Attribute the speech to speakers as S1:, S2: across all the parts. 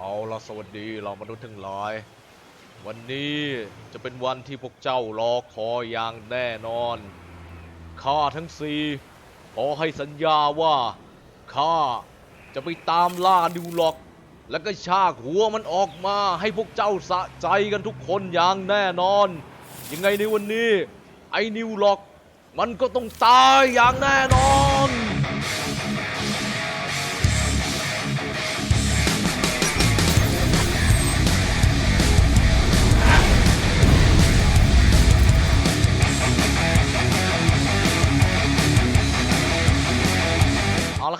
S1: เอาละสวัสดีเรามนุษย์ทั้งหลาย วันนี้จะเป็นวันที่พวกเจ้ารอคอยอย่างแน่นอน ข้าทั้งสี่ขอให้สัญญาว่า ข้าจะไปตามล่าดิวล็อก แล้วก็ชากหัวมันออกมาให้พวกเจ้าสะใจกันทุกคนอย่างแน่นอน ยังไงในวันนี้ ไอ้นิวล็อก มันก็ต้องตายอย่างแน่นอน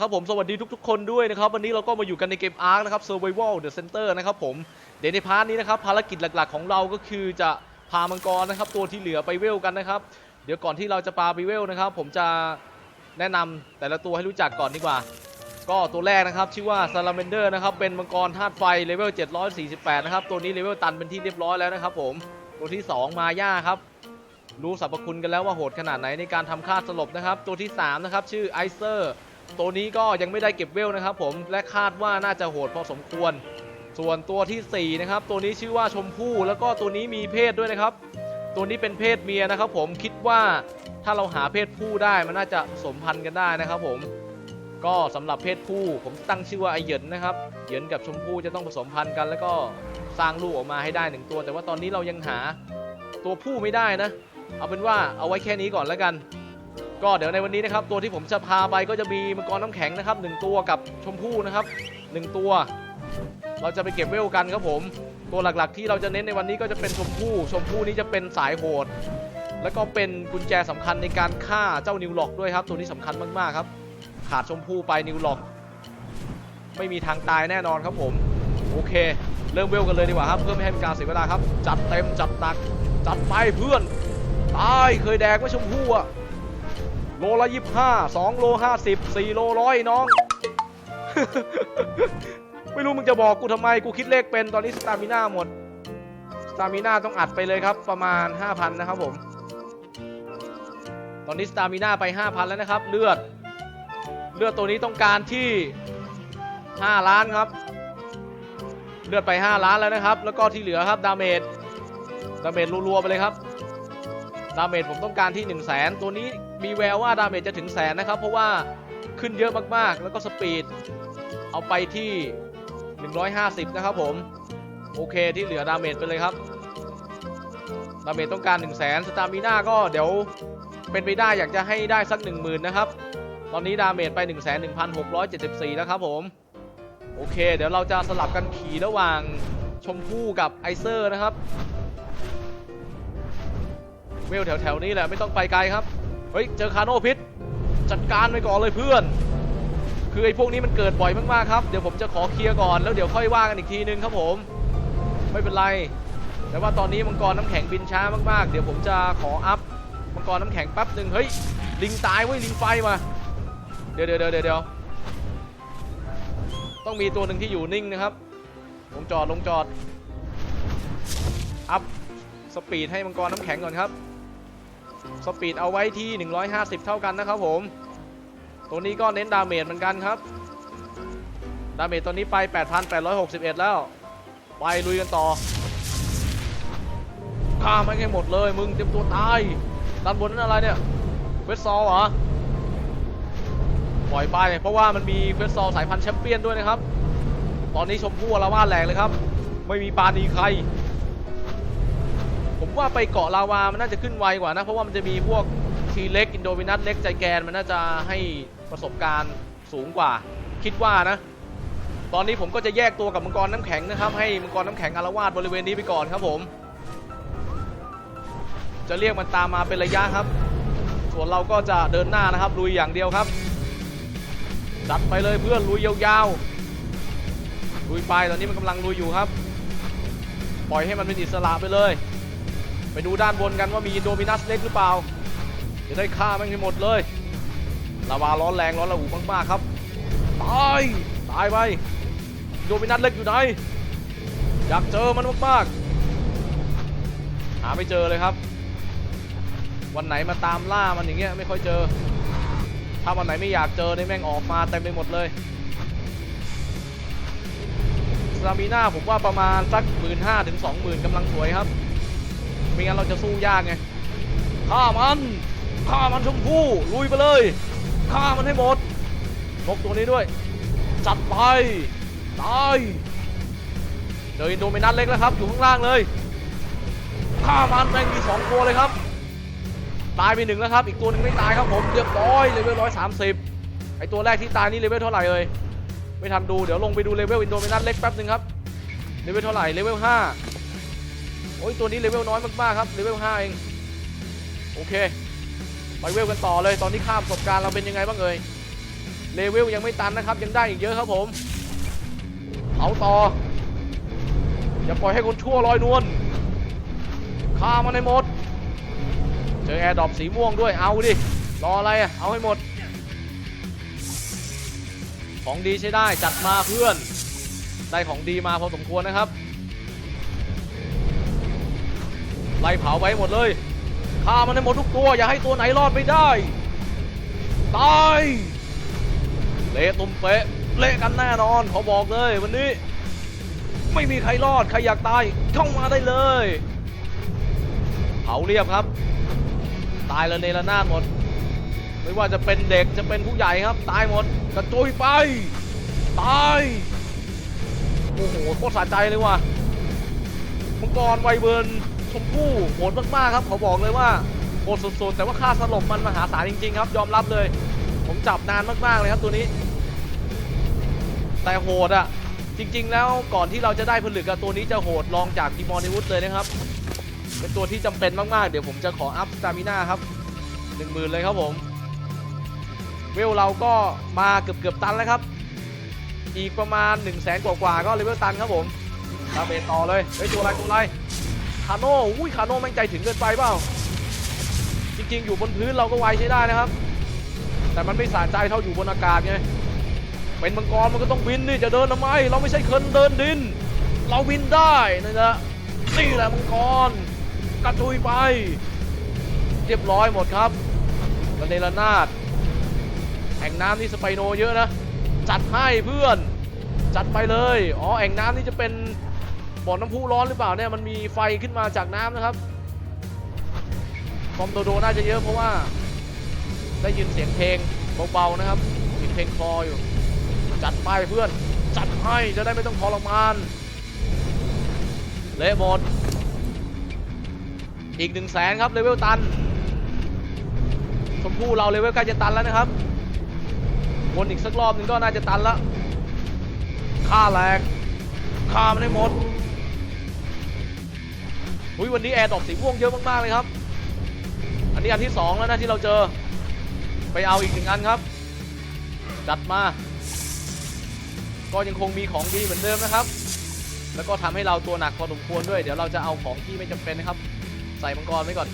S1: เอาละครับผมสวัสดีทุกๆคนด้วยนะครับ วันนี้เราก็มาอยู่กันในเกม Ark นะครับ Survival The Center นะครับผมเดี๋ยวในพาร์ทนี้นะครับภารกิจหลักๆ ของเราก็คือจะพามังกรนะครับ ตัวที่เหลือไปเวลกันนะครับ เดี๋ยวก่อนที่เราจะปาไปเวลนะครับ ผมจะแนะนำแต่ละตัวให้รู้จักก่อนดีกว่า ก็ตัวแรกนะครับชื่อว่า Salamander นะครับเป็นมังกรธาตุไฟเลเวล748 นะครับตัวนี้เลเวลตันเป็นที่เรียบร้อยแล้วนะครับ ผมตัวที่ 2 มาย่าครับรู้สรรพคุณกันแล้วว่าโหดขนาดไหนในการทำค่าสลบนะครับ ตัวที่3นะครับชื่อไอเซอร์ ตัวนี้ก็ยังไม่ได้เก็บเวลนะครับผมและคาดว่าน่าจะโหดพอสมควร ส่วนตัวทีสี่ 4 นะครับ ตัวนี้ชื่อว่าชมพู่แล้วก็ตัวนี้มีเพศด้วยนะครับ ตัวนี้เป็นเพศเมียนะครับ ผมคิดว่าถ้าเราหาเพศผู้ได้มันน่าจะสมพันธ์กันได้นะครับ ผม ก็สำหรับเพศผู้ผมตั้งชื่อว่าไอเหยินนะครับเหยินกับชมพู่จะต้องผสมพันธุ์กัน แล้วก็สร้างลูกออกมาให้ได้หนึ่งตัว แต่ว่าตอนนี้เรายังหาตัวผู้ไม่ได้นะ เอาเป็นว่าเอาไว้แค่นี้ก่อนแล้วกัน ก็เดี๋ยวในวันนี้นะครับตัวที่ผมจะพาไปก็จะมีมังกรน้ำแข็งนะครับหนึ่งตัวกับชมพู่นะครับหนึ่งตัว เราจะไปเก็บเวลกันครับผม ตัวหลักๆ ที่เราจะเน้นในวันนี้ก็จะเป็นชมพู่ ชมพู่นี้จะเป็นสายโหด แล้วก็เป็นกุญแจสำคัญในการฆ่าเจ้านิวล็อกด้วยครับ ตัวนี้สำคัญมากๆครับ ขาดชมพู่ไปนิวล็อก ไม่มีทางตายแน่นอนครับผม โอเค เริ่มเวลกันเลยดีกว่าครับ เพื่อไม่ให้เป็นการเสียเวลาครับ จัดเต็มจัดหนัก จัดไปเพื่อน ตายเคยแดกไหมชมพู่อะ โลละยี่ห้าสองโลห้าสิบสี่โลร้อยน้อง ไม่รู้มึงจะบอกกูทำไมกูคิดเลขเป็นตอนนี้สตามิน่าหมดสตามิน่าต้องอัดไปเลยครับประมาณ 5,000 นะครับผม ตอนนี้สตามิน่าไป 5,000 แล้วนะครับ เลือด เลือดตัวนี้ต้องการที่ 5 ล้านครับ เลือดไป 5 ล้านแล้วนะครับ แล้วก็ที่เหลือครับดาเมจดาเมจรัวๆไปเลยครับดาเมจผมต้องการที่ 1 0 0 0 0แสนตัวนี้ มีแววว่าดาเมจจะถึงแสนนะครับ เพราะว่าขึ้นเยอะมากๆ แล้วก็สปีด เอาไปที่ 150 นะครับผม โอเคที่เหลือดาเมจไปเลยครับ ดาเมจต้องการ1 0 0 0 0แสนสตามิน่าก็เดี๋ยวเป็นไปได้อยากจะให้ได้สัก 10,000 นะครับ ตอนนี้ดาเมจไป 1 1 6 7 4 แล้วครับผม โอเค เดี๋ยวเราจะสลับกันขี่ระหว่างชมพู่กับไอเซอร์นะครับเวลแถวๆนี้แหละไม่ต้องไปไกลครับ เฮ้ย เจอคาโนพิษ จัดการไปก่อนเลยเพื่อน คือไอ้พวกนี้มันเกิดบ่อยมากๆครับ เดี๋ยวผมจะขอเคลียร์ก่อน แล้วเดี๋ยวค่อยว่ากันอีกทีนึงครับผม ไม่เป็นไร แต่ว่าตอนนี้มังกรน้ำแข็งบินช้ามากๆ เดี๋ยวผมจะขออัพมังกรน้ำแข็งแป๊บหนึ่งเฮ้ย ลิงตายเว้ย ลิงไฟมา เดี๋ยวเดี๋ยวเดี๋ยวเดี๋ยวต้องมีตัวหนึ่งที่อยู่นิ่งนะครับ ลงจอดลงจอด อัพสปีดให้มังกรน้ำแข็งก่อนครับ สปีดเอาไว้ที่ 150 เท่ากันนะครับผม ตัวนี้ก็เน้นดาเมจเหมือนกันครับ ดาเมจตัวนี้ไป 8,861 แล้ว ไปลุยกันต่อฆ่าไม่ให้หมดเลย มึงเตรียมตัวตาย ด้านบนนั้นอะไรเนี่ยเวสซอลเหรอ ปล่อยไปเพราะว่ามันมีเวสซอลสายพันธุ์แชมเปี้ยนด้วยนะครับ ตอนนี้ชมพู่อละวาดแหลกเลยครับ ไม่มีปาณีใคร ผมว่าไปเกาะลาวา มันน่าจะขึ้นไวกว่านะ เพราะว่ามันจะมีพวกทีเล็กอินโดมินัสเล็กใจแกน มันน่าจะให้ประสบการณ์สูงกว่า คิดว่านะ ตอนนี้ผมก็จะแยกตัวกับมังกรน้ำแข็งนะครับ ให้มังกรน้ำแข็งอารวาสบริเวณนี้ไปก่อนครับผม จะเรียกมันตามมาเป็นระยะครับ ส่วนเราก็จะเดินหน้านะครับลุยอย่างเดียวครับ จัดไปเลยเพื่อนลุยยาวๆลุยไปตอนนี้มันกำลังลุยอยู่ครับ ปล่อยให้มันเป็นอิสระไปเลย ไปดูด้านบนกันว่ามีโดมินัสเล็กหรือเปล่า จะได้ฆ่าแม่งให้หมดเลยลาวาร้อนแรงร้อนระอุมากๆครับ ตาย ตายไป โดมินัสเล็กอยู่ไหน อยากเจอมันมากๆ หาไม่เจอเลยครับ วันไหนมาตามล่ามันอย่างเงี้ยไม่ค่อยเจอ ถ้าวันไหนไม่อยากเจอเนี่ยแม่งออกมาเต็มไปหมดเลยสตามิน่าผมว่าประมาณสักหมื่นห้าถึงสองหมื่นกำลังสวยครับ ไม่งั้นเราจะสู้ยากไงฆ่ามันฆ่ามันชมพู่ลุยไปเลยฆ่ามันให้หมดนกตัวนี้ด้วย จัดไปตายเจออินโดมินัสเล็กแล้วครับ อยู่ข้างล่างเลยฆ่ามันแม่งมีสองตัวเลยครับ ตายไปหนึ่งแล้วครับ อีกตัวหนึงไม่ตายครับผมเรียบร้อยเลเวลร้อยสามสิบไอตัวแรกที่ตายนี่เลเวลเท่าไหร่เอ่ยไม่ทันดูเดี๋ยวลงไปดูเลเวลอินโดมินัสเล็กแป๊บหนึ่งครับเลเวลเท่าไหร่เลเวลห้า โอ้ยตัวนี้เลเวลน้อยมากๆครับเลเวลห้าเองโอเคไปเวลกันต่อเลย ตอนนี้ข้ามประสบการณ์เราเป็นยังไงบ้างเอ่ยเลเวลยังไม่ตันนะครับ ยังได้อีกเยอะครับผมเอาต่อ อย่าปล่อยให้คนชั่วลอยนวลฆ่ามันให้หมด เจอแอร์ดรอปสีม่วงด้วยเอาดิ รออะไรอะเอาให้หมด ของดีใช้ได้จัดมาเพื่อน ได้ของดีมาพอสมควรนะครับ ไล่เผาไปหมดเลยฆ่ามันให้หมดทุกตัว อย่าให้ตัวไหนรอดไม่ได้ ตายเละตุ่มเป๊ะเละกันแน่นอนขาบอกเลยวันนี้ ไม่มีใครรอด ใครอยากตายเข้ามาได้เลย เผาเรียบครับ ตายเละเนระนาดหมด ไม่ว่าจะเป็นเด็กจะเป็นผู้ใหญ่ครับ ตายหมดกระจุยไป ตายโอ้โหโคตรสะใจเลยว่ะมังกรไวเบิร์น ชมพู่โหดมากๆครับเขาบอกเลยว่าโหดสุดๆ แต่ว่าค่าสลบมันมหาศาลจริงๆครับ ยอมรับเลย ผมจับนานมากๆเลยครับตัวนี้ แต่โหดอะจริง ๆ แล้วก่อนที่เราจะได้ผลึกอะตัวนี้จะโหดรองจากดีมอนิวุฒเลยนะครับ เป็นตัวที่จำเป็นมากๆ เดี๋ยวผมจะขออัพสตามิน่าครับหนึ่งหมื่นเลยครับผมเวลเราก็มาเกือบเกือบๆตันแล้วครับ อีกประมาณ1 0 0 0 0แสนกว่าๆก็เลเวลตันครับผมตาเบตต่อเลยเฮ้ยตัวอะไรตัวอะไร คาโน่อุ้ยคาโน่แม่งใจถึงเกินไปเปล่า จริงๆ อยู่บนพื้นเราก็ไวใช้ได้นะครับ แต่มันไม่สะใจเท่าอยู่บนอากาศไง เป็นมังกรมันก็ต้องบินนี่จะเดินทำไม เราไม่ใช่คนเดินดิน เราบินได้นะจ๊ะนี่แหละมังกรกระจุยไป เรียบร้อยหมดครับระเนระนาดแอ่งน้ำนี่สไปโนเยอะนะ จัดให้เพื่อน จัดไปเลย อ๋อแอ่งน้ำนี่จะเป็น บ่อน้ำพุร้อนหรือเปล่าเนี่ยมันมีไฟขึ้นมาจากน้ำนะครับคอมโตโดน่าจะเยอะเพราะว่า ได้ยินเสียงเพลงเบาๆนะครับมีเพลงคลออยู่ จัดไปเพื่อน จัดให้จะได้ไม่ต้องทรมานเละหมดอีกหนึ่งแสนครับเลเวลตันชมพู่เราเลเวลใกล้จะตันแล้วนะครับวนอีกสักรอบหนึงก็น่าจะตันแล้วฆ่าแหลกฆ่ามันให้หมด อุ้ยวันนี้แอร์ดอปสีม่วงเยอะมากๆเลยครับ อันนี้อันที่สองแล้วนะที่เราเจอ ไปเอาอีกหนึ่งอันครับ จัดมา ก็ยังคงมีของดีเหมือนเดิมนะครับ แล้วก็ทำให้เราตัวหนักพอสมควรด้วย เดี๋ยวเราจะเอาของที่ไม่จำเป็นนะครับ ใส่มังกรไว้ก่อน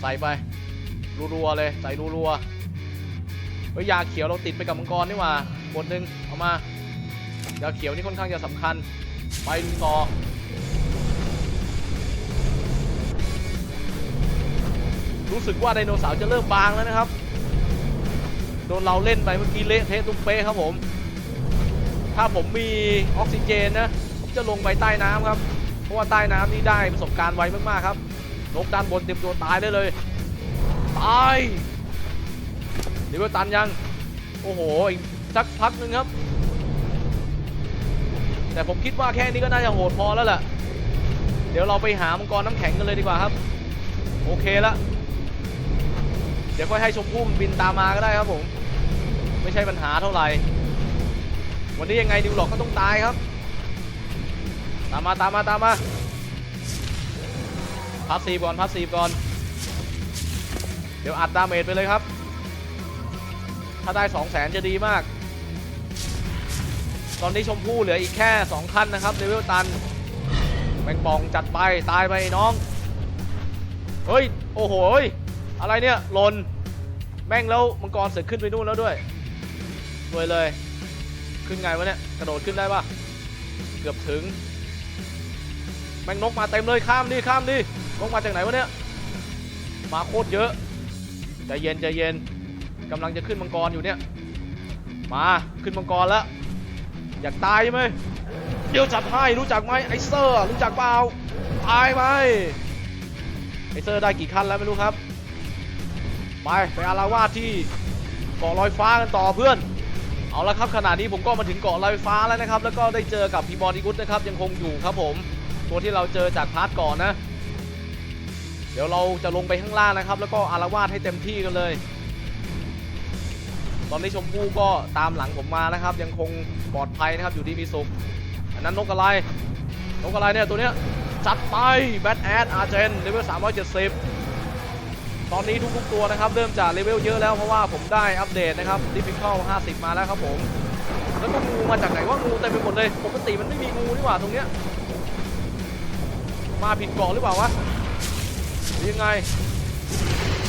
S1: ใส่ไป รัวๆเลย ใส่รัวๆเฮ้ยยาเขียวเราติดไปกับมังกรนี่ว่าบทหนึ่งเอามายาเขียวนี่ค่อนข้างจะสำคัญ ไปดูต่อ รู้สึกว่าไดโนเสาร์จะเริ่มบางแล้วนะครับ โดนเราเล่นไปเมื่อกี้เละเทะตุ้มเป๊ะครับผม ถ้าผมมีออกซิเจนนะผมจะลงไปใต้น้ำครับ เพราะว่าใต้น้ำนี่ได้ประสบการณ์ไวมากๆครับนกด้านบนเต็มตัวตายได้เลย ตายเดี๋ยวตันยัง โอ้โห อีกสักพักหนึ่งครับ แต่ผมคิดว่าแค่นี้ก็น่าจะโหดพอแล้วแหละเดี๋ยวเราไปหามังกรน้ำแข็งกันเลยดีกว่าครับ โอเคละเดี๋ยวค่อยให้ชมพู่มันบินตามมาก็ได้ครับผม ไม่ใช่ปัญหาเท่าไหร่ วันนี้ยังไงดิวหลอกก็ต้องตายครับ ตามมาตามมาตามมาพัสซีก่อนพัสซีก่อน เดี๋ยวอัดดาเมจไปเลยครับ ถ้าได้ 2 0 0แสนจะดีมาก ตอนนี้ชมพู่เหลืออีกแค่ 2 ขั้นนะครับเลเวลตันแมงป่องจัดไป ตายไปน้อง เฮ้ย โอ้โห อะไรเนี่ยหลนแม่งแล้วมังกรเสร็จขึ้นไปนู่นแล้วด้วยรวยเลย ขึ้นไงวะเนี่ยกระโดดขึ้นได้ปะเกือบถึง แม่งนกมาเต็มเลยข้ามดิข้ามดินกมาจากไหนวะเนี่ยมาโคตรเยอะใจเย็นใจเย็นกำลังจะขึ้นมังกรอยู่เนี่ย มาขึ้นมังกรแล้วอยากตายใช่ไหมเดี๋ยวจัดให้รู้จักไหมไอเซอร์รู้จักเปล่าตายไหมไอเซอร์ได้กี่คันแล้วไม่รู้ครับ ไปไปอาราวาสที่เกาะลอยฟ้ากันต่อเพื่อน เอาละครับขณะนี้ผมก็มาถึงเกาะลอยฟ้าแล้วนะครับ แล้วก็ได้เจอกับพีบอดีกุสนะครับยังคงอยู่ครับผม ตัวที่เราเจอจากพาร์ทก่อนนะ เดี๋ยวเราจะลงไปข้างล่างนะครับ แล้วก็อาราวาสให้เต็มที่กันเลย ตอนนี้ชมพู่ก็ตามหลังผมมานะครับ ยังคงปลอดภัยนะครับอยู่ดีมีสุขอันนั้นนกอะไรนกอะไรเนี่ยตัวเนี้ยจัดไปแบทแอดอาร์เจนเลเวล370 ตอนนี้ทุกๆตัวนะครับเริ่มจากเลเวลเยอะแล้วเพราะว่าผมได้อัปเดตนะครับดิฟิคัล50 มาแล้วครับผมแล้วก็งูมาจากไหนว่างูเต็มไปหมดเลยปกติมันไม่มีงูนี่หว่าตรงเนี้ยมาผิดเกาะหรือเปล่าวะหรือยังไง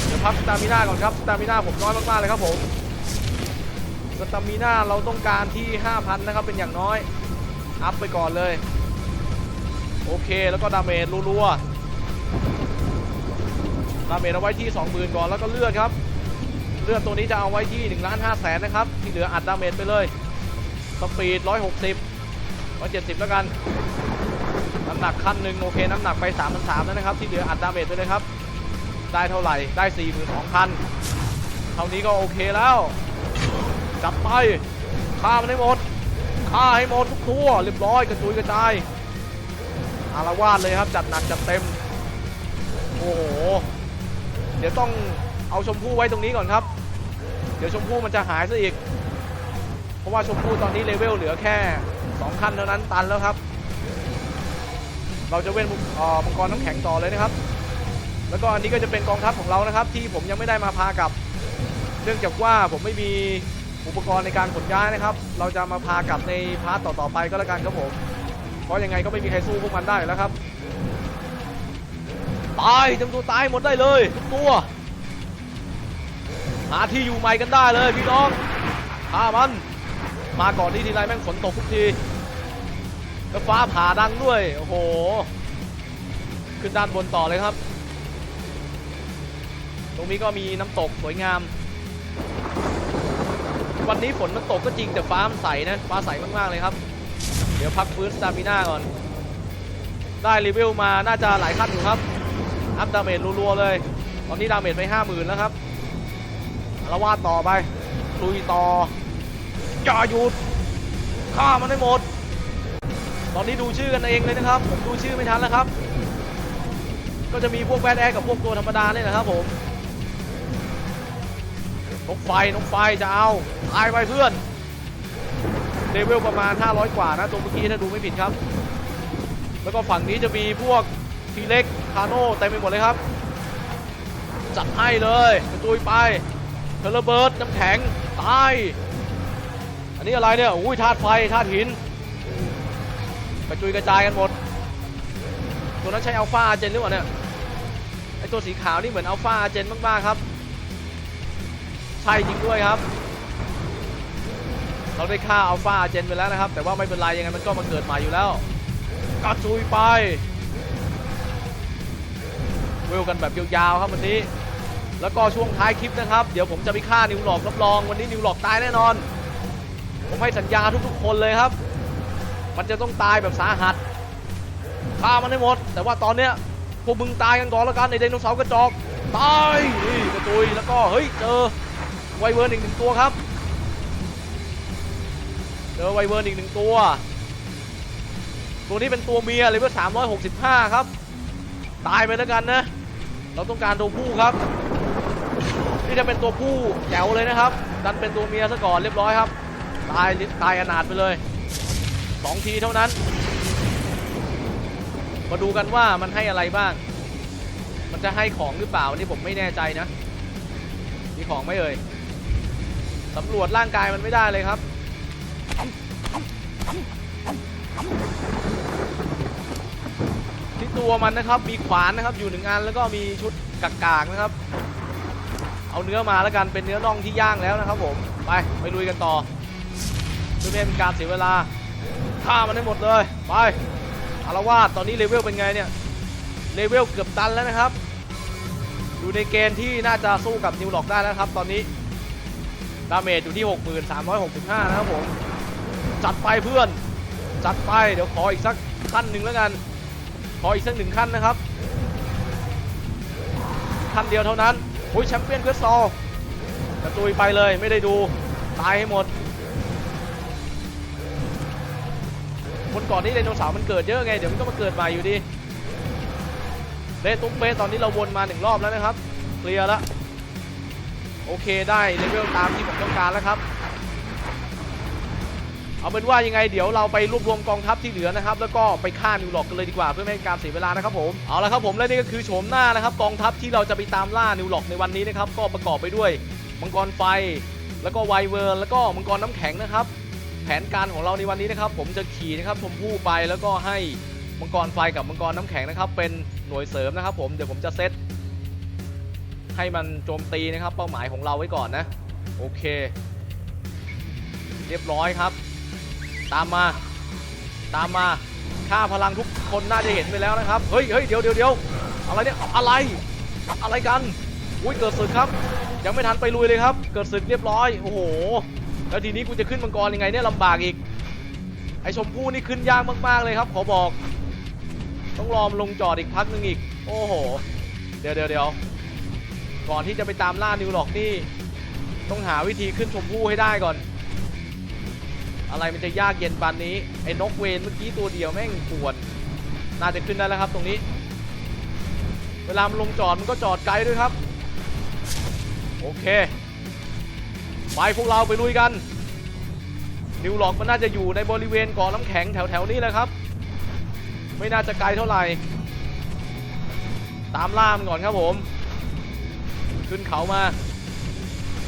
S1: เดี๋ยวพักสตามิน่าก่อนครับสตามิน่าผมน้อยมากๆเลยครับผมสตามิน่าเราต้องการที่ 5,000 นะครับเป็นอย่างน้อย อัพไปก่อนเลย โอเคแล้วก็ดาเมจรัวๆ ดาเมจเอาไว้ที่ 20,000 ก่อนแล้วก็เลือดครับ เลือดตัวนี้จะเอาไว้ที่1ล้าน5แสนนะครับ ที่เหลืออัดดาเมจไปเลยสปีด 160 170 แล้วกัน น้ำหนักขั้นหนึ่งโอเค น้ำหนักไป3 3 0 0แล้วนะครับ ที่เหลืออัดดาเมจไปเลยครับ ได้เท่าไหร่ ได้ 42,000 เท่านี้ก็โอเคแล้ว จับไปฆ่ามันให้หมดฆ่าให้หมดทุกตัวเรียบร้อยกระจุยกระจายอารวาสเลยครับ จัดหนักจัดเต็ม โอ้โห เดี๋ยวต้องเอาชมพู่ไว้ตรงนี้ก่อนครับ เดี๋ยวชมพู่มันจะหายซะอีก เพราะว่าชมพู่ตอนนี้เลเวลเหลือแค่ 2 ขั้นเท่านั้นตันแล้วครับ เราจะเว้นอ่อมังกรน้ำแข็งต่อเลยนะครับ แล้วก็อันนี้ก็จะเป็นกองทัพของเรานะครับ ที่ผมยังไม่ได้มาพากลับ เนื่องจากว่าผมไม่มีอุปกรณ์ในการขนย้ายนะครับ เราจะมาพากลับในพาร์ทต่อๆไปก็แล้วกันครับผม เพราะยังไงก็ไม่มีใครสู้พวกมันได้แล้วครับ ตายจำตัวตายหมดได้เลยทุกตัว หาที่อยู่ใหม่กันได้เลยพี่น้องฆ่ามัน มาก่อนนี้ทีไรแม่งฝนตกทุกทีแล้วฟ้าผ่าดังด้วย โอ้โห ขึ้นด้านบนต่อเลยครับ ตรงนี้ก็มีน้ำตกสวยงาม วันนี้ฝนมันตกก็จริงแต่ฟ้ามันใสนะ ฟ้าใสมากๆเลยครับ เดี๋ยวพักฟื้นสตามิน่าก่อน ได้รีวิวมาน่าจะหลายขั้นอยู่ครับ อัพดาเมจรัวๆเลย ตอนนี้ดาเมจไปห้าหมื่นแล้วครับอารวาดต่อไปลุยต่ออย่าหยุดฆ่ามันให้หมด ตอนนี้ดูชื่อกันเองเลยนะครับ ผมดูชื่อไม่ทันแล้วครับ ก็จะมีพวกแบดแอร์กับพวกตัวธรรมดาเนี่ยนะครับผมนกไฟนกไฟจะเอาตายไปเพื่อนเลเวลประมาณ 500 กว่านะตัวเมื่อกี้ถ้าดูไม่ผิดครับ แล้วก็ฝั่งนี้จะมีพวก ทีเล็กคาโน่เต็มไปหมดเลยครับ จัดให้เลยกระจุยไปเทเลเบิร์ดน้ำแข็งตายอันนี้อะไรเนี่ยอุ้ยธาตุไฟธาตุหินกระจุยกระจายกันหมด ตัวนั้นใช้อัลฟาเจนหรือเปล่าเนี่ยไอตัวสีขาวนี่เหมือนอัลฟาเจนมากๆครับ ใช่จริงด้วยครับ เราได้ฆ่าอัลฟาเจนไปแล้วนะครับ แต่ว่าไม่เป็นไรยังไงมันก็มาเกิดใหม่อยู่แล้วกระจุยไป เวลกันแบบยาวๆครับวันนี้ แล้วก็ช่วงท้ายคลิปนะครับ เดี๋ยวผมจะไปฆ่านิวหลอกรับรอง วันนี้นิวหลอกตายแน่นอน ผมให้สัญญาทุกๆคนเลยครับ มันจะต้องตายแบบสาหัสฆ่ามันให้หมด แต่ว่าตอนเนี้ยพวกมึงตายกันก่อนแล้วกันในไดโนเสาร์กระจอกตายนี่กระจุยแล้วก็เฮ้ยเจอไวเวิร์นอีกหนึ่งตัวครับเจอไวเวิร์นอีกหนึ่งตัว ตัวนี้เป็นตัวเมียเลยเพื่อ365 ครับ ตายไปแล้วกันนะ เราต้องการตัวผู้ครับ นี่จะเป็นตัวผู้แจ๋วเลยนะครับ ดันเป็นตัวเมียซะก่อนเรียบร้อยครับ ตายตายอนาถไปเลยสองทีเท่านั้น มาดูกันว่ามันให้อะไรบ้าง มันจะให้ของหรือเปล่านนี่ผมไม่แน่ใจนะ มีของไหมเอ่ยสำรวจร่างกายมันไม่ได้เลยครับ ที่ตัวมันนะครับมีขวานนะครับอยู่หนึ่งอันแล้วก็มีชุดกากๆนะครับ เอาเนื้อมาแล้วกันเป็นเนื้อน่องที่ย่างแล้วนะครับผมไปไปลุยกันต่อเพื่อไม่ให้เป็นการเสียเวลาฆ่ามันให้หมดเลยไปอารวาสตอนนี้เลเวลเป็นไงเนี่ยเลเวลเกือบตันแล้วนะครับอยู่ในเกณฑ์ที่น่าจะสู้กับนิวหลอกได้แล้วครับ ตอนนี้ดาเมจอยู่ที่ 6365 นะครับผม จัดไปเพื่อน จัดไป เดี๋ยวขออีกสักขั้นหนึ่งแล้วกัน ขออีกสักหนึ่งขั้นนะครับขั้นเดียวเท่านั้นโอ้ยแชมเปี้ยนเควสซอลกระตุยไปเลยไม่ได้ดู ตายให้หมดคนก่อนนี้ไดโนเสาร์มันเกิดเยอะไง เดี๋ยวมันก็มาเกิดใหม่อยู่ดีเละตุ้มเป๊ะตอนนี้เราวนมาหนึ่งรอบแล้วนะครับเคลียร์แล้วโอเคได้เลเวลตามที่ผมต้องการแล้วครับ เอาเป็นว่ายังไงเดี๋ยวเราไปรวบรวมกองทัพที่เหลือนะครับ แล้วก็ไปฆ่านิวล็อกกันเลยดีกว่าเพื่อไม่ให้การเสียเวลานะครับผมเอาละครับผมและนี่ก็คือโฉมหน้านะครับกองทัพที่เราจะไปตามล่านิวล็อกในวันนี้นะครับก็ประกอบไปด้วยมังกรไฟ แล้วก็ไวเวิร์นแล้วก็มังกรน้ำแข็งนะครับ แผนการของเราในวันนี้นะครับ ผมจะขี่นะครับชมพู่ไปแล้วก็ให้มังกรไฟกับมังกรน้ำแข็งนะครับ เป็นหน่วยเสริมนะครับ ผมเดี๋ยวผมจะเซตให้มันโจมตีนะครับ เป้าหมายของเราไว้ก่อนนะ โอเค เรียบร้อยครับ ตามมา ตามมาค่าพลังทุกคนน่าจะเห็นไปแล้วนะครับ เฮ้ยเฮ้ยเดี๋ยวเดี๋ยวเดี๋ยวอะไรเนี่ย อะไร อะไรกัน อุ้ยเกิดศึกครับ ยังไม่ทันไปลุยเลยครับ เกิดศึกเรียบร้อย โอ้โห แล้วทีนี้กูจะขึ้นมังกรยังไงเนี่ยลำบากอีก ไอชมพู่นี่ขึ้นยากมากๆเลยครับ ขอบอก ต้องรอมลงจอดอีกพักหนึ่งอีก โอ้โห เดี๋ยวเดี๋ยวเดี๋ยวก่อนที่จะไปตามล่านิวหลอกนี่ ต้องหาวิธีขึ้นชมพู่ให้ได้ก่อน อะไรมันจะยากเย็นปานนี้ ไอ้นกเวนเมื่อกี้ตัวเดียวแม่งปวดน่าจะขึ้นได้แล้วครับตรงนี้ เวลามันลงจอดมันก็จอดไกลด้วยครับ โอเค ไปพวกเราไปลุยกันนิวหลอกมันน่าจะอยู่ในบริเวณเกาะน้ำแข็งแถวๆนี้แหละครับ ไม่น่าจะไกลเท่าไหร่ ตามล่ามก่อนครับผม ขึ้นเขามา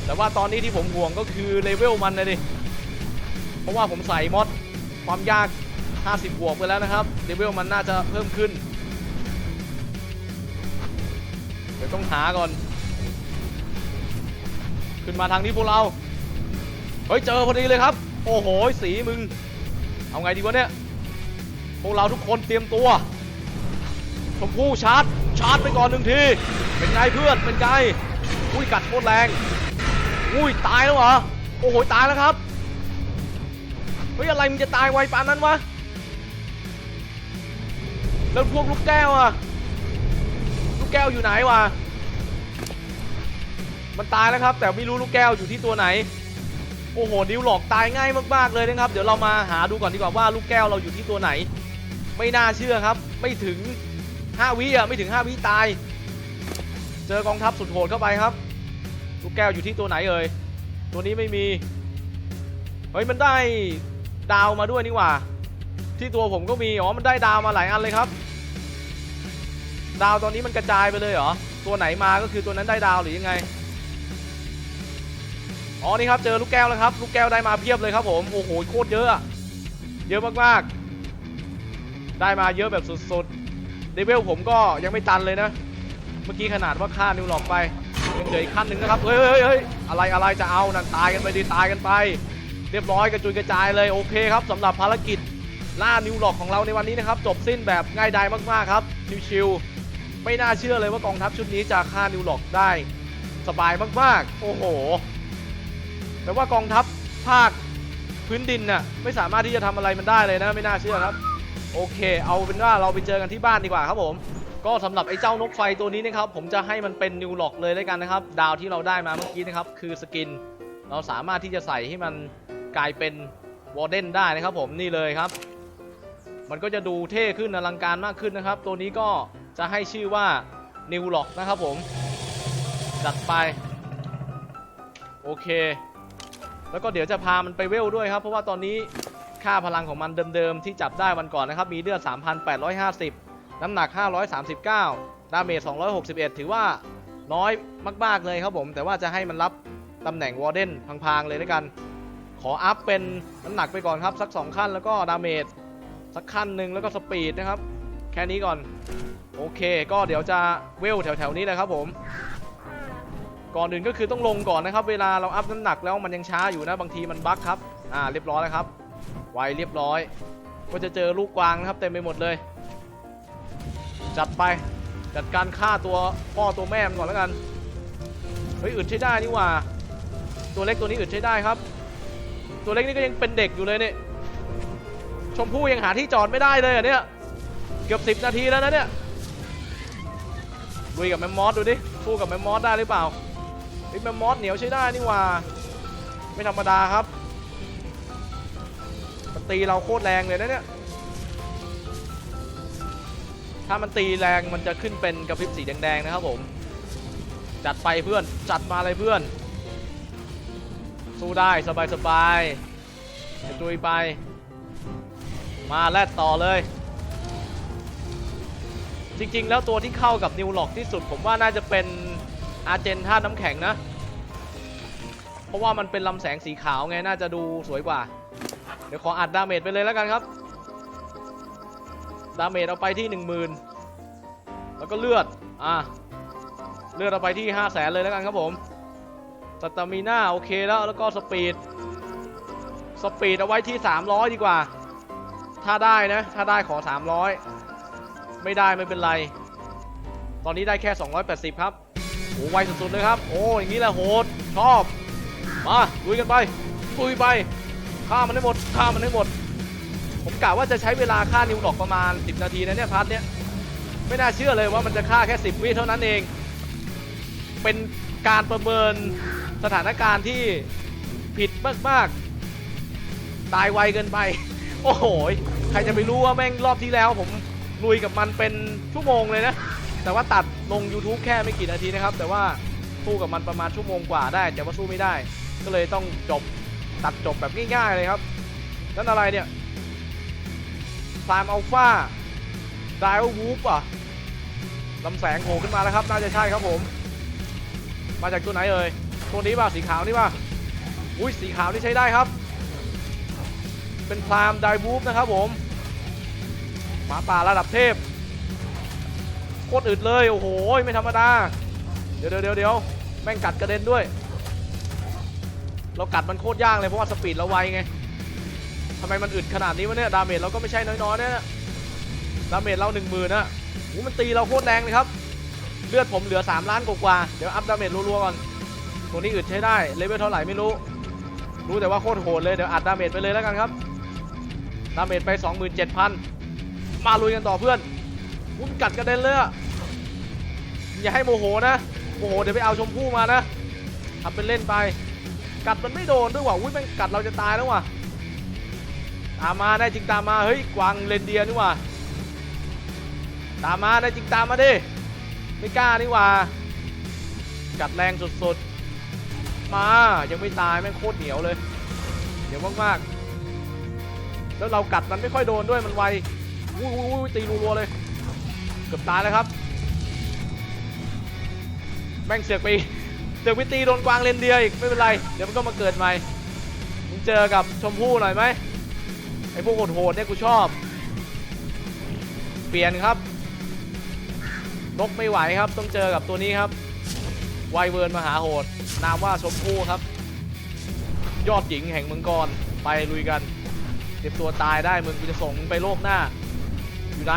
S1: แต่ว่าตอนนี้ที่ผมห่วงก็คือเลเวลมันนะดิ เพราะว่าผมใส่มอดความยาก 50 บวกไปแล้วนะครับเลเวลมันน่าจะเพิ่มขึ้น เดี๋ยวต้องหาก่อน ขึ้นมาทางนี้พวกเรา เฮ้ย เจอพอดีเลยครับ โอ้โห สีมึง เอาไงดีวะเนี่ย พวกเราทุกคนเตรียมตัว ชมพู่ชาร์จ ชาร์จไปก่อนหนึ่งที เป็นไงเพื่อน เป็นไง อุ้ยกัดโคตรแรง อุ้ยตายแล้วเหรอ โอ้โห ตายแล้วครับ ฮ้ยอะไรมันจะตายไวปานนั้นวะแล้วพวกลูกแก้วอะลูกแก้วอยู่ไหนวะมันตายแล้วครับ แต่ไม่รู้ลูกแก้วอยู่ที่ตัวไหนโอ้โหนิวหลอกตายง่ายมากๆเลยนะครับ เดี๋ยวเรามาหาดูก่อนดีกว่าว่าลูกแก้วเราอยู่ที่ตัวไหน ไม่น่าเชื่อครับ ไม่ถึง5วิอะไม่ถึง5วิตาย เจอกองทัพสุดโหดเข้าไปครับ ลูกแก้วอยู่ที่ตัวไหนเอ่ยตัวนี้ไม่มีเฮ้ยมันได้ ดาวมาด้วยนี่หว่า ที่ตัวผมก็มี อ๋อ มันได้ดาวมาหลายอันเลยครับ ดาวตอนนี้มันกระจายไปเลยเหรอ ตัวไหนมาก็คือตัวนั้นได้ดาวหรือยังไง อ๋อ นี่ครับ เจอลูกแก้วแล้วครับ ลูกแก้วได้มาเพียบเลยครับผม โอ้โห โคตรเยอะ เยอะมากๆ ได้มาเยอะแบบสุดๆเดเวลผมก็ยังไม่ตันเลยนะ เมื่อกี้ขนาดว่าฆ่านิวหลอกไปยังเหลืออีกขั้นหนึ่งนะครับ เฮ้ยเฮ้ยเฮ้ยอะไรอะไรจะเอานั่นตายกันไปดีตายกันไป เรียบร้อยกระจุยกระจายเลยโอเคครับสำหรับภารกิจล่านิวหลอกของเราในวันนี้นะครับ จบสิ้นแบบง่ายดายมากๆครับชิวๆไม่น่าเชื่อเลยว่ากองทัพชุดนี้จะฆ่านิวหลอกได้ สบายมากๆ โอ้โหแต่ว่ากองทัพภาคพื้นดินน่ะไม่สามารถที่จะทำอะไรมันได้เลยนะ ไม่น่าเชื่อครับ โอเค เอาเป็นว่าเราไปเจอกันที่บ้านดีกว่าครับผม ก็สำหรับไอ้เจ้านกไฟตัวนี้นะครับ ผมจะให้มันเป็นนิวหลอกเลยแล้วกันนะครับ ดาวที่เราได้มาเมื่อกี้นะครับ คือสกิน เราสามารถที่จะใส่ให้มัน กลายเป็นวอร์เดนได้นะครับผมนี่เลยครับ มันก็จะดูเท่ขึ้นอลังการมากขึ้นนะครับ ตัวนี้ก็จะให้ชื่อว่านิวล็อกนะครับผมจัดไป โอเค แล้วก็เดี๋ยวจะพามันไปเวลด้วยครับ เพราะว่าตอนนี้ค่าพลังของมันเดิมๆ ที่จับได้วันก่อนนะครับ มีเลือด 3,850 น้ำหนัก 539 ดาเมจ 261 ถือว่าน้อยมาก ๆ เลยครับผม แต่ว่าจะให้มันรับตำแหน่งวอร์เดนพางๆ เลยด้วยกัน ขออัพเป็นน้ำหนักไปก่อนครับ สัก 2 ขั้นแล้วก็ดาเมจสักขั้นหนึ่งแล้วก็สปีดนะครับ แค่นี้ก่อน โอเค ก็เดี๋ยวจะเวลแถวๆนี้นะครับผม ก่อนอื่นก็คือต้องลงก่อนนะครับ เวลาเราอัพน้ำหนักแล้วมันยังช้าอยู่นะบางทีมันบั๊กครับ อ่าเรียบร้อยแล้วครับ ไวเรียบร้อย ก็จะเจอลูกกวางนะครับเต็มไปหมดเลย จัดไปจัดการฆ่าตัวพ่อตัวแม่มันก่อนแล้วกันเฮ้ยอึดใช้ได้นี่ว่า ตัวเล็กตัวนี้อึดใช้ได้ครับ ตัวเล็กนี่ก็ยังเป็นเด็กอยู่เลยเนี่ยชมพู่ยังหาที่จอดไม่ได้เลยอะเนี่ยเกือบสิบนาทีแล้วนะเนี่ยลุยกับแมมมอสดูดิสู้กับแมมมอสได้หรือเปล่าไอ้แมมมอสเหนียวใช้ได้นี่หว่า ไม่ธรรมดาครับมันตีเราโคตรแรงเลยนะเนี่ยถ้ามันตีแรงมันจะขึ้นเป็นกระพริบสีแดงๆนะครับผม จัดไปเพื่อนจัดมาเลยเพื่อน สู้ได้สบายๆจะตุยไป มาแลดต่อเลย จริงๆ แล้วตัวที่เข้ากับนิวล็อกที่สุด ผมว่าน่าจะเป็นอาเจนท่าตุน้ำแข็งนะ เพราะว่ามันเป็นลำแสงสีขาวไง น่าจะดูสวยกว่า เดี๋ยวขออัดดาเมจไปเลยแล้วกันครับ ดาเมจเอาไปที่ 10,000 แล้วก็เลือด อะ เลือดเอาไปที่ 5 0 0แสนเลยแล้วกันครับผม สตามิน่าโอเคแล้วแล้วก็สปีด สปีดเอาไว้ที่ 300 ดีกว่า ถ้าได้นะ ถ้าได้ขอ 300 ไม่ได้ไม่เป็นไร ตอนนี้ได้แค่ 280 ครับโอ้ไวสุดๆเลยครับ โอ้อย่างนี้แหละโหดชอบ มาลุยกันไปลุยไปฆ่ามันให้หมดฆ่ามันให้หมด ผมกะว่าจะใช้เวลาฆ่านิวหลอกประมาณ 10 นาทีนะเนี่ยพาร์ทเนี้ยไม่น่าเชื่อเลยว่ามันจะฆ่าแค่ 10 วิเท่านั้นเอง เป็นการประเมิน สถานการณ์ที่ผิดมากๆ ตายไวเกินไป โอ้โห ใครจะไปรู้ว่าแม่งรอบที่แล้ว ผมลุยกับมันเป็นชั่วโมงเลยนะ แต่ว่าตัดลง YouTube แค่ไม่กี่นาทีนะครับ แต่ว่าสู้กับมันประมาณชั่วโมงกว่าได้ แต่ว่าสู้ไม่ได้ ก็เลยต้องจบตัดจบแบบง่ายๆเลยครับ นั่นอะไรเนี่ยฟาร์มอัลฟาดาววูฟอะลำแสงโผล่ขึ้นมาแล้วครับ น่าจะใช่ครับผม มาจากตัวไหนเอ่ย ตัวนี้ป่ะสีขาวนี่ป่ะอุ้ยสีขาวนี่ใช้ได้ครับ เป็นพรามไดวูฟนะครับผมหมาป่าระดับเทพโคตรอึดเลยโอ้โหไม่ธรรมดา เดี๋ยวเดี๋ยวเดี๋ยวแม่งกัดกระเด็นด้วย เรากัดมันโคตรยากเลยเพราะว่าสปีดเราไวไงทำไมมันอึดขนาดนี้วะเนี่ยดาเมจเราก็ไม่ใช่น้อยๆเนี่ยดาเมจเราหนึ่งหมื่นนะโอ้มันตีเราโคตรแรงเลยครับ เลือดผมเหลือ 3 ล้านกว่าเดี๋ยวอัพดาเมจรัวๆก่อน ตัวนี้อึดใช้ได้ เลเวลเท่าไหร่ไม่รู้ รู้แต่ว่าโคตรโหดเลย เดี๋ยวอัดดาเมจไปเลยแล้วกันครับ ดาเมจไป 27,000 มาลุยกันต่อเพื่อนอุ้มกัดกระเด็นเลยอะอย่าให้โมโหนะโมโหเดี๋ยวไปเอาชมพู่มานะทำเป็นเล่นไป กัดมันไม่โดนด้วยว่ะอุ้ยม่งกัดเราจะตายแล้วว่ะตามมาได้จริงตามมาเฮ้ยกวางเรนเดียนี่ว่ะตามมาได้จริงตามมาดิไม่กล้านี่ว่ากัดแรงสุดๆ มายังไม่ตายแม่งโคตรเหนียวเลยเหนียวมากๆแล้วเรากัดมันไม่ค่อยโดนด้วยมันไวอุ้ยอุ้ยตีรัวๆเลย เกือบตายแล้วครับ แม่งเสือกไปเสือกไปตีโดนกวางเรนเดียอีกไม่เป็นไร เดี๋ยวมันก็มาเกิดใหม่มึงเจอกับชมพู่หน่อยไหมไอ้พวกโหดๆเนี่ยกูชอบ เปลี่ยนครับนกไม่ไหวครับต้องเจอกับตัวนี้ครับ ไวเวิร์นมหาโหด นามว่าชมพู่ครับ ยอดหญิงแห่งเมืองกรไปลุยกันเตรียมตัวตายได้มึงกูจะส่งมึงไปโลกหน้า อยู่ไหน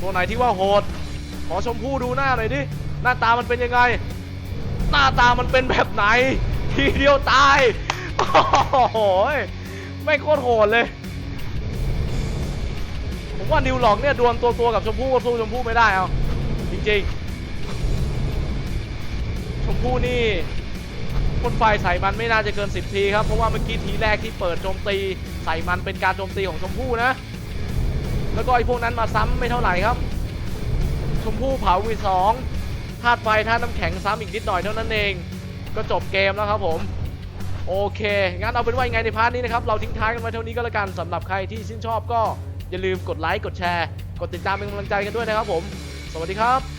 S1: ตัวไหนที่ว่าโหด ขอชมพู่ดูหน้าหน่อยดิ หน้าตามันเป็นยังไง หน้าตามันเป็นแบบไหน ทีเดียวตาย โอ้โหไม่โคตรโหดเลย ผมว่านิวหลอกเนี่ยดวลตัวตัวๆกับชมพู่ก็สู้ชมพู่ไม่ได้เอาจริงๆ มพู่นี่พ่นไฟใส่มันไม่น่าจะเกิน 10 ทีครับ เพราะว่าเมื่อกี้ทีแรกที่เปิดโจมตีใส่มันเป็นการโจมตีของชมพู่นะ แล้วก็ไอ้พวกนั้นมาซ้ำไม่เท่าไหร่ครับ ชมพู่เผาวีสองธาตุไฟธาตุน้ำแข็งซ้ำอีกนิดหน่อยเท่านั้นเอง ก็จบเกมแล้วครับผมโอเค งั้นเอาเป็นว่ายังไงในพาร์ทนี้นะครับ เราทิ้งท้ายกันไว้เท่านี้ก็แล้วกันสำหรับใครที่ชื่นชอบก็อย่าลืมกดไลค์ กดแชร์ กดติดตามเป็นกำลังใจกันด้วยนะครับผม สวัสดีครับ